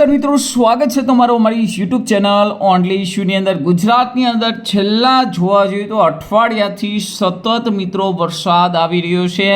નમસ્કાર મિત્રો, સ્વાગત છે તમારો અમારી યુટ્યુબ ચેનલ ઓનલી ઇશ્યુની અંદર. ગુજરાતની અંદર છેલ્લા જોવા જોઈએ તો અઠવાડિયાથી સતત મિત્રો વરસાદ આવી રહ્યો છે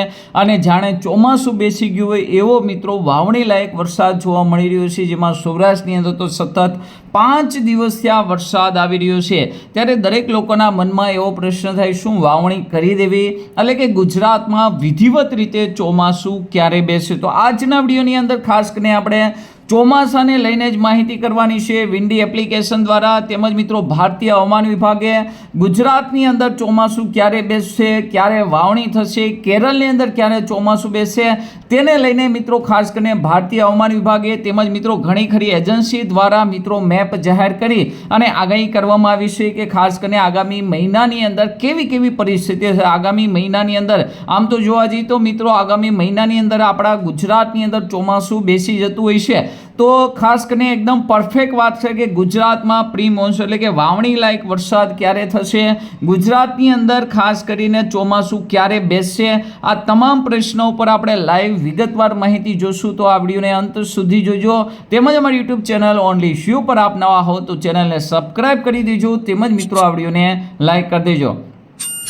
અને જાણે ચોમાસું બેસી ગયું હોય એવો મિત્રો વાવણી લાયક વરસાદ જોવા મળી રહ્યો છે, જેમાં સૌરાષ્ટ્રની અંદર તો સતત પાંચ દિવસથી આ વરસાદ આવી રહ્યો છે. ત્યારે દરેક લોકોના મનમાં એવો પ્રશ્ન થાય, શું વાવણી કરી દેવી? એટલે કે ગુજરાતમાં વિધિવત રીતે ચોમાસું ક્યારે બેસે? તો આજના વિડીયોની અંદર ખાસ કરીને આપણે ચોમાસાને લઈને જ માહિતી કરવાની છે. વિન્ડી એપ્લિકેશન દ્વારા તેમજ મિત્રો ભારતીય હવામાન વિભાગે ગુજરાતની અંદર ચોમાસું ક્યારે બેસશે, ક્યારે વાવણી થશે, કેરળની અંદર ક્યારે ચોમાસું બેસશે તેને લઈને મિત્રો ખાસ કરીને ભારતીય હવામાન વિભાગે તેમજ મિત્રો ઘણી ખરી એજન્સી દ્વારા મિત્રો મેપ જાહેર કરી અને આગાહી કરવામાં આવી છે કે ખાસ કરીને આગામી મહિનાની અંદર કેવી કેવી પરિસ્થિતિ છે આગામી મહિનાની અંદર આમ તો જોવા જઈએ તો મિત્રો આગામી મહિનાની અંદર આપણા ગુજરાતની અંદર ચોમાસું બેસી જતું હોય છે. તો ખાસ કરીને એકદમ પરફેક્ટ વાત છે કે ગુજરાતમાં પ્રી મોન્સૂન, એટલે કે વાવણી લાયક વરસાદ ક્યારે થશે? ગુજરાતની અંદર ખાસ કરીને ચોમાસું ક્યારે બેસશે? આ તમામ પ્રશ્નો ઉપર આપણે લાઈવ વિગતવાર માહિતી જોશું. તો આ વિડીયોને અંત સુધી જોજો. તેમજ અમારી યુટ્યુબ ચેનલ ઓનલી શ્યુ પર આપ નવા હો તો ચેનલને સબસ્ક્રાઈબ કરી દેજો. તેમજ મિત્રો આ વિડીયોને લાઈક કરી દેજો.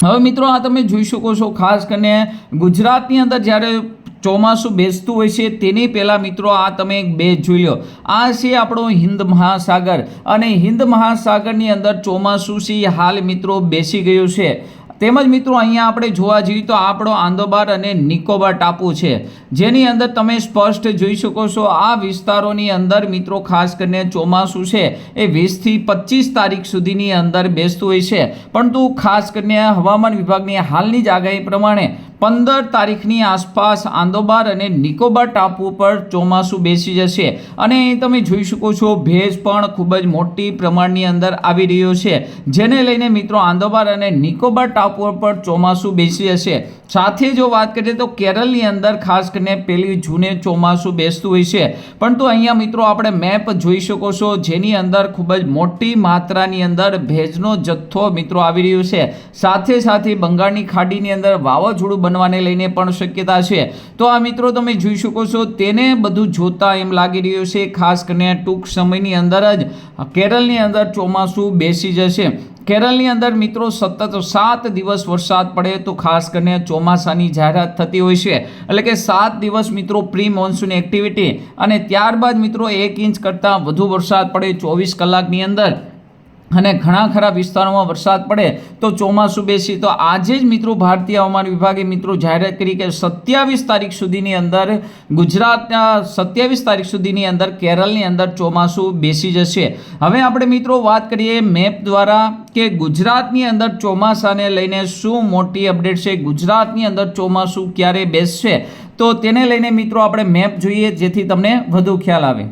હવે મિત્રો આ તમે જોઈ શકો છો ખાસ કરીને ગુજરાતની અંદર જ્યારે ચોમાસું બેસતું હોય છે, તેની પહેલાં મિત્રો આ તમે એક બેઝ જોઈ લો. આ છે આપણો હિન્દ મહાસાગર. અને હિન્દ મહાસાગરની અંદર ચોમાસું છે હાલ મિત્રો બેસી ગયું છે. તેમજ મિત્રો અહીંયા આપણે જોવા જઈએ તો આપણો આંદોબાર અને નિકોબાર ટાપુ છે. જેની અંદર તમે સ્પષ્ટ જોઈ શકો છો, આ વિસ્તારોની અંદર મિત્રો ખાસ કરીને ચોમાસું છે, એ વીસથી પચીસ તારીખ સુધીની અંદર બેસતું હોય છે. પરંતુ ખાસ કરીને હવામાન વિભાગની હાલની જ આગાહી પ્રમાણે પંદર તારીખની આસપાસ આંદોબાર અને નિકોબાર ટાપુ પર ચોમાસું બેસી જશે. અને તમે જોઈ શકો છો, ભેજ પણ ખૂબ જ મોટી પ્રમાણની અંદર આવી રહ્યો છે. જેને લઈને મિત્રો, આંદોબાર અને નિકોબાર ટાપુ પર ચોમાસું બેસી જશે. સાથે જો વાત કરીએ તો કેરળની અંદર ખાસ કરીને પહેલી જૂને ચોમાસું બેસતું હોય છે. પરંતુ અહીંયા મિત્રો આપણે મેપ જોઈ શકો છો, જેની અંદર ખૂબ જ મોટી માત્રાની અંદર ભેજનો જથ્થો મિત્રો આવી રહ્યો છે. સાથે સાથે બંગાળની ખાડીની અંદર વાવાઝોડું બનવાને લઈને પણ શક્યતા છે. તો આ મિત્રો તમે જોઈ શકો છો, તેને બધું જોતા એમ લાગી રહ્યું છે, ખાસ કરીને ટૂંક સમયની અંદર જ કેરળની અંદર ચોમાસું બેસી જશે. કેરળની અંદર મિત્રો સતત સાત દિવસ વરસાદ પડે તો ખાસ કરીને ચોમાસાની જાહેરાત થતી હોય છે. એટલે કે સાત દિવસ મિત્રો પ્રી મોન્સૂન એક્ટિવિટી અને ત્યારબાદ મિત્રો એક ઇંચ કરતાં વધુ વરસાદ પડે ચોવીસ કલાકની અંદર. અને ઘણા ખરા વિસ્તારોમાં વરસાદ પડે તો ચોમાસું બેસી તો આજે જ મિત્રો ભારતીય હવામાન વિભાગે મિત્રો જાહેરાત કરી કે સત્યાવીસ તારીખ સુધીની અંદર ગુજરાતના સત્યાવીસ તારીખ સુધીની અંદર કેરળની અંદર ચોમાસું બેસી જશે. હવે આપણે મિત્રો વાત કરીએ મેપ દ્વારા કે ગુજરાતની અંદર ચોમાસાને લઈને શું મોટી અપડેટ છે? ગુજરાતની અંદર ચોમાસું ક્યારે બેસશે? તો તેને લઈને મિત્રો આપણે મેપ જોઈએ જેથી તમને વધુ ખ્યાલ આવે.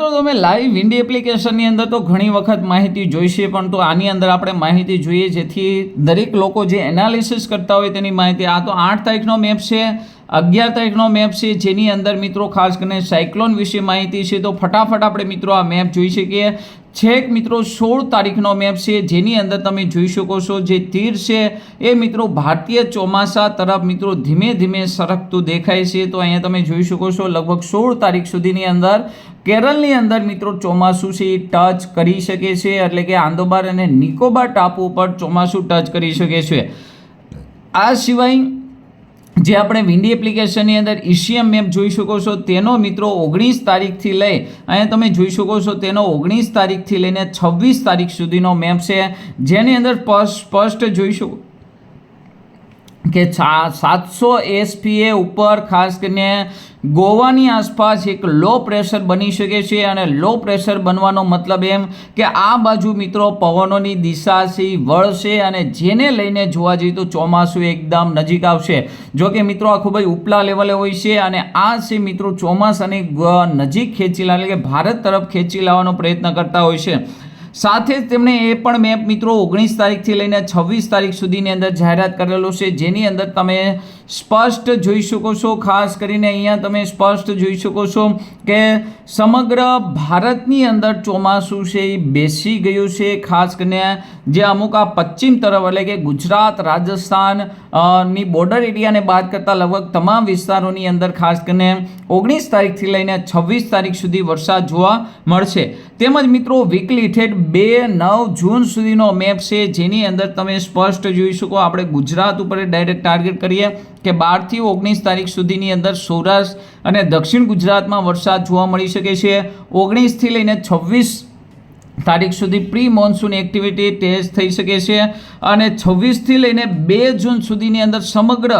તો તમે લાઈવ વિન્ડી એપ્લિકેશનની અંદર તો ઘણી વખત માહિતી જોઈશે, પણ તો આની અંદર આપણે માહિતી જોઈએ, જેથી દરેક લોકો જે એનાલિસિસ કરતા હોય તેની માહિતી. આ તો આઠ તારીખનો મેપ છે. અગિયાર તારીખનો મેપ છે, જેની અંદર મિત્રો ખાસ કરીને સાયક્લોન વિશે માહિતી છે, તો ફટાફટ આપણે મિત્રો આ મેપ જોઈ શકીએ. છેક મિત્રો સોળ તારીખનો મેપ છે, જેની અંદર તમે જોઈ શકો છો જે તીર છે, એ મિત્રો ભારતીય ચોમાસા તરફ મિત્રો ધીમે ધીમે સરકતું દેખાય છે. તો અહીંયા તમે જોઈ શકો છો, લગભગ સોળ તારીખ સુધીની અંદર કેરળની અંદર મિત્રો ચોમાસું છે, એ ટચ કરી શકે છે, એટલે કે આંદોબાર અને નિકોબાર ટાપુ ઉપર ચોમાસું ટચ કરી શકે છે. આ સિવાય જે આપણે વિન્ડી એપ્લિકેશનની અંદર ઇશિયમ મેપ જોઈ શકો છો, તેનો મિત્રો ઓગણીસ તારીખથી લઈ, અહીંયા તમે જોઈ શકો છો તેનો ઓગણીસ તારીખથી લઈને છવ્વીસ તારીખ સુધીનો મેપ છે. જેની અંદર સ્પષ્ટ જોઈ શકો કે સાતસો એસપીએ ઉપર ખાસ કરીને ગોવાની આસપાસ એક લો પ્રેશર બની શકે છે અને લો પ્રેશર બનવાનો મતલબ એમ કે આ બાજુ મિત્રો પવનોની દિશા છે વળશે અને જેને લઈને જોવા જઈએ તો ચોમાસું એકદમ નજીક આવશે. જો કે મિત્રો આ ખૂબ જ ઉપલા લેવલે હોય છે અને આ છે મિત્રો ચોમાસાની નજીક ખેંચી લાવે કે ભારત તરફ ખેંચી લાવવાનો પ્રયત્ન કરતા હોય છે. સાથે જ તેમણે એ પણ મેપ મિત્રો ઓગણીસ તારીખથી લઈને છવ્વીસ તારીખ સુધીની અંદર જાહેરાત કરેલો છે. જેની અંદર તમે સ્પષ્ટ જોઈ શકો છો. ખાસ કરીને અહીંયા તમે સ્પષ્ટ જોઈ શકો છો કે સમગ્ર ભારતની અંદર ચોમાસું છે, એ બેસી ગયું છે. ખાસ કરીને જે અમુક આ પશ્ચિમ તરફ એટલે કે ગુજરાત, રાજસ્થાનની બોર્ડર એરિયાને બાદ કરતાં લગભગ તમામ વિસ્તારોની અંદર ખાસ કરીને ઓગણીસ તારીખથી લઈને છવ્વીસ તારીખ સુધી વરસાદ જોવા મળશે. તેમજ મિત્રો વીકલી ઠેઠ બે નવ જૂન સુધીનો મેપ છે. જેની અંદર તમે સ્પષ્ટ જોઈ શકો. આપણે ગુજરાત ઉપર ડાયરેક્ટ ટાર્ગેટ કરીએ. કે બારથી ઓગણીસ તારીખ સુધીની અંદર સૌરાષ્ટ્ર અને દક્ષિણ ગુજરાતમાં વરસાદ જોવા મળી શકે છે. ઓગણીસથી લઈને છવ્વીસ તારીખ સુધી પ્રી મોન્સૂન એક્ટિવિટી ટેસ્ટ થઈ શકે છે અને છવ્વીસથી લઈને બે જૂન સુધીની અંદર સમગ્ર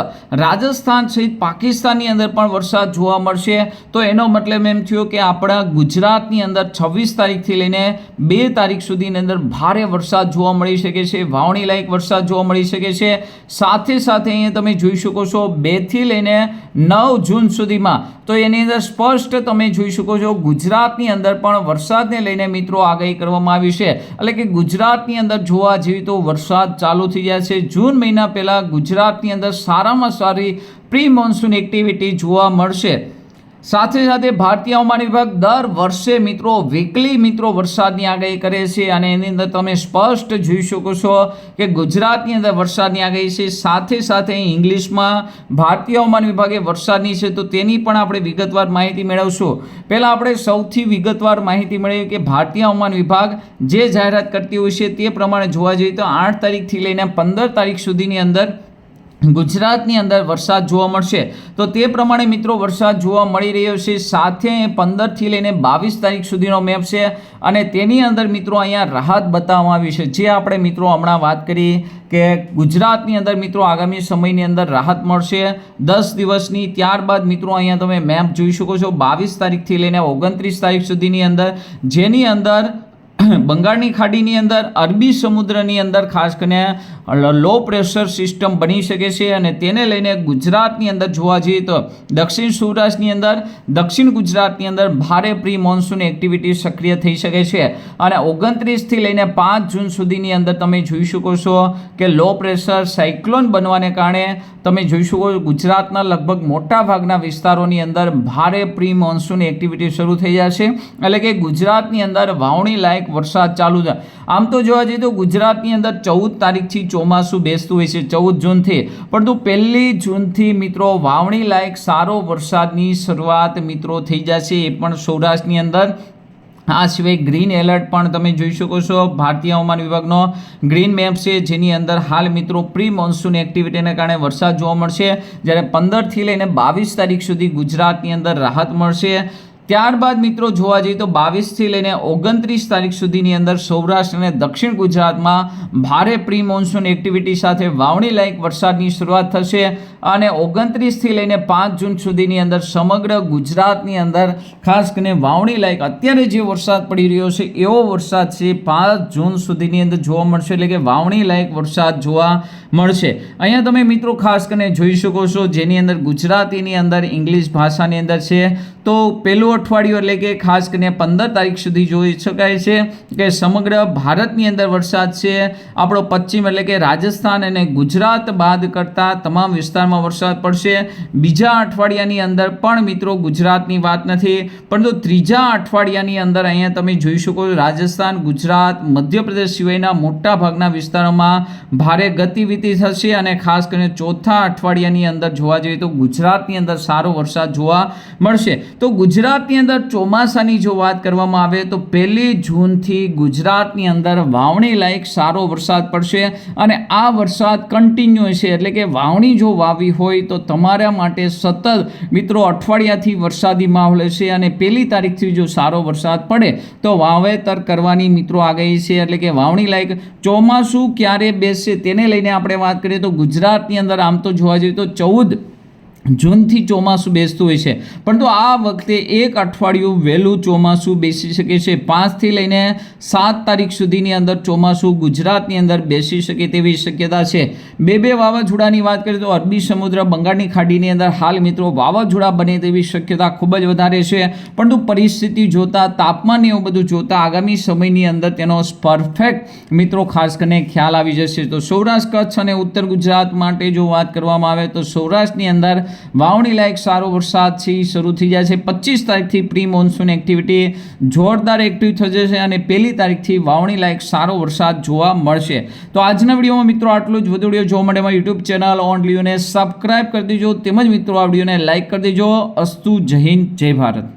રાજસ્થાન સહિત પાકિસ્તાનની અંદર પણ વરસાદ જોવા મળશે. તો એનો મતલબ એમ થયો કે આપણા ગુજરાતની અંદર છવ્વીસ તારીખથી લઈને બે તારીખ સુધીની અંદર ભારે વરસાદ જોવા મળી શકે છે વાવણી લાયક વરસાદ જોવા મળી શકે છે. સાથે સાથે અહીંયા તમે જોઈ શકો છો બેથી લઈને નવ જૂન સુધીમાં. તો એની અંદર સ્પષ્ટ તમે જોઈ શકો છો ગુજરાતની અંદર પણ વરસાદને લઈને મિત્રો આગાહી કરવામાં આવી છે. એટલે કે ગુજરાતની અંદર જોવા જેવી તો વરસાદ ચાલુ થઈ જાય છે. જૂન મહિના પહેલાં ગુજરાતની અંદર સારામાં સારી પ્રી મોન્સૂન એક્ટિવિટી જોવા મળશે. સાથે સાથે ભારતીય હવામાન વિભાગ દર વર્ષે મિત્રો વીકલી મિત્રો વરસાદની આગાહી કરે છે અને એની અંદર તમે સ્પષ્ટ જોઈ શકો છો કે ગુજરાતની અંદર વરસાદની આગાહી છે. સાથે સાથે ઇંગ્લિશમાં ભારતીય હવામાન વિભાગે વરસાદની છે તો તેની પણ આપણે વિગતવાર માહિતી મેળવશું. પહેલાં આપણે સૌથી વિગતવાર માહિતી મેળવી કે ભારતીય હવામાન વિભાગ જે જાહેરાત કરતી હોય છે તે પ્રમાણે જોવા જઈએ તો આઠ તારીખથી લઈને પંદર તારીખ સુધીની અંદર ગુજરાતની અંદર વરસાદ જોવા મળશે. તો તે પ્રમાણે મિત્રો વરસાદ જોવા મળી રહ્યો છે. સાથે પંદરથી લઈને બાવીસ તારીખ સુધીનો મેપ છે અને તેની અંદર મિત્રો અહીંયા રાહત બતાવવામાં આવી છે. જે આપણે મિત્રો હમણાં વાત કરી કે ગુજરાતની અંદર મિત્રો આગામી સમયની અંદર રાહત મળશે દસ દિવસની. ત્યારબાદ મિત્રો અહીંયા તમે મેપ જોઈ શકો છો. બાવીસ તારીખથી લઈને ઓગણત્રીસ તારીખ સુધીની અંદર, જેની અંદર બંગાળની ખાડીની અંદર, અરબી સમુદ્રની અંદર ખાસ કરીને લો પ્રેશર સિસ્ટમ બની શકે છે અને તેને લઈને ગુજરાતની અંદર જોવા જઈએ તો દક્ષિણ સૌરાષ્ટ્રની અંદર, દક્ષિણ ગુજરાતની અંદર ભારે પ્રી મોન્સૂન એક્ટિવિટી સક્રિય થઈ શકે છે. અને ઓગણત્રીસથી લઈને પાંચ જૂન સુધીની અંદર તમે જોઈ શકો છો કે લો પ્રેશર સાયક્લોન બનવાને કારણે તમે જોઈ શકો ગુજરાતના લગભગ મોટા ભાગના વિસ્તારોની અંદર ભારે પ્રી મોન્સૂન એક્ટિવિટી શરૂ થઈ જશે એટલે કે ગુજરાતની અંદર વાવણી લાયક વરસાદ ચાલુ છે. આમ તો જોવા જઈએ તો ગુજરાતની અંદર ચૌદ તારીખથી ચોમાસું બેસતું હોય છે ચૌદ જૂનથી. પરંતુ પહેલી જૂનથી મિત્રો વાવણી લાયક સારો વરસાદની શરૂઆત મિત્રો થઈ જશે એ પણ સૌરાષ્ટ્રની અંદર. આ સિવાય ગ્રીન એલર્ટ પણ તમે જોઈ શકો છો. ભારતીય હવામાન વિભાગનો ગ્રીન મેપ છે, જેની અંદર હાલ મિત્રો પ્રી મોન્સૂન એક્ટિવિટીને કારણે વરસાદ જોવા મળશે. જ્યારે પંદરથી લઈને બાવીસ તારીખ સુધી ગુજરાતની અંદર રાહત મળશે. ત્યારબાદ મિત્રો જોવા જઈએ તો બાવીસથી લઈને ઓગણત્રીસ તારીખ સુધીની અંદર સૌરાષ્ટ્ર અને દક્ષિણ ગુજરાતમાં ભારે પ્રી મોન્સૂન એક્ટિવિટી સાથે વાવણી લાયક વરસાદની શરૂઆત થશે અને ઓગણત્રીસથી લઈને પાંચ જૂન સુધીની અંદર સમગ્ર ગુજરાતની અંદર ખાસ કરીને વાવણી લાયક અત્યારે જે વરસાદ પડી રહ્યો છે, એવો વરસાદ છે પાંચ જૂન સુધીની અંદર જોવા મળશે એટલે કે વાવણી લાયક વરસાદ જોવા મળશે. અહીંયા તમે મિત્રો ખાસ કરીને જોઈ શકો છો જેની અંદર ગુજરાતીની અંદર ઇંગ્લિશ ભાષાની અંદર છે. તો પહેલું અઠવાડિયું એટલે કે ખાસ કરીને પંદર તારીખ સુધી જોઈ શકાય છે કે સમગ્ર ભારતની અંદર વરસાદ છે. આપણો પશ્ચિમ એટલે કે રાજસ્થાન અને ગુજરાત બાદ કરતાં તમામ વિસ્તારમાં વરસાદ પડશે. બીજા અઠવાડિયાની અંદર પણ મિત્રો ગુજરાતની વાત નથી, પરંતુ ત્રીજા અઠવાડિયાની અંદર અહીંયા તમે જોઈ શકો છો રાજસ્થાન, ગુજરાત, મધ્યપ્રદેશ સિવાયના મોટા ભાગના વિસ્તારોમાં ભારે ગતિવિધિ થશે અને ખાસ કરીને ચોથા અઠવાડિયાની અંદર જોવા જઈએ તો ગુજરાતની અંદર સારો વરસાદ જોવા મળશે. તો ગુજરાતની અંદર ચોમાસાની જો વાત કરવામાં આવે તો પહેલી જૂનથી ગુજરાતની અંદર વાવણી લાયક સારો વરસાદ પડશે અને આ વરસાદ કન્ટિન્યુ છે એટલે કે વાવણી જો વાવી હોય તો તમારા માટે સતત મિત્રો અઠવાડિયાથી વરસાદી માહોલ હશે અને પહેલી તારીખથી જો સારો વરસાદ પડે તો વાવેતર કરવાની મિત્રો આગાહી છે. એટલે કે વાવણી લાયક ચોમાસું ક્યારે બેસશે તેને લઈને આપણે વાત કરીએ તો ગુજરાતની અંદર આમ તો જોવા જઈએ તો ચૌદ જૂનથી ચોમાસું બેસતું હોય છે. પરંતુ આ વખતે એક અઠવાડિયું વહેલું ચોમાસું બેસી શકે છે. પાંચથી લઈને સાત તારીખ સુધીની અંદર ચોમાસું ગુજરાતની અંદર બેસી શકે તેવી શક્યતા છે. બે બે વાવાઝોડાની વાત કરીએ તો અરબી સમુદ્ર, બંગાળની ખાડીની અંદર હાલ મિત્રો વાવાઝોડા બને તેવી શક્યતા ખૂબ જ વધારે છે. પરંતુ પરિસ્થિતિ જોતાં, તાપમાન એવું બધું જોતાં આગામી સમયની અંદર તેનો પરફેક્ટ મિત્રો ખાસ કરીને ખ્યાલ આવી જશે. તો સૌરાષ્ટ્ર, કચ્છ અને ઉત્તર ગુજરાત માટે જો વાત કરવામાં આવે તો સૌરાષ્ટ્રની અંદર વાવણી લાયક સારો વરસાદ છે એ શરૂ થઈ જાય છે. પચીસ તારીખથી પ્રી મોન્સૂન એક્ટિવિટી જોરદાર એક્ટિવ થઈ જશે અને પહેલી તારીખથી વાવણી લાયક સારો વરસાદ જોવા મળશે. તો આજના વિડીયોમાં મિત્રો આટલું જ. વધુ વીડિયો જોવા માટે મારી યુટ્યુબ ચેનલ ઓન લીઓને સબસ્ક્રાઇબ કરી દેજો. તેમજ મિત્રો આ વિડીયોને લાઇક કરી દેજો. અસ્તુ જય હિન્દ, જય ભારત.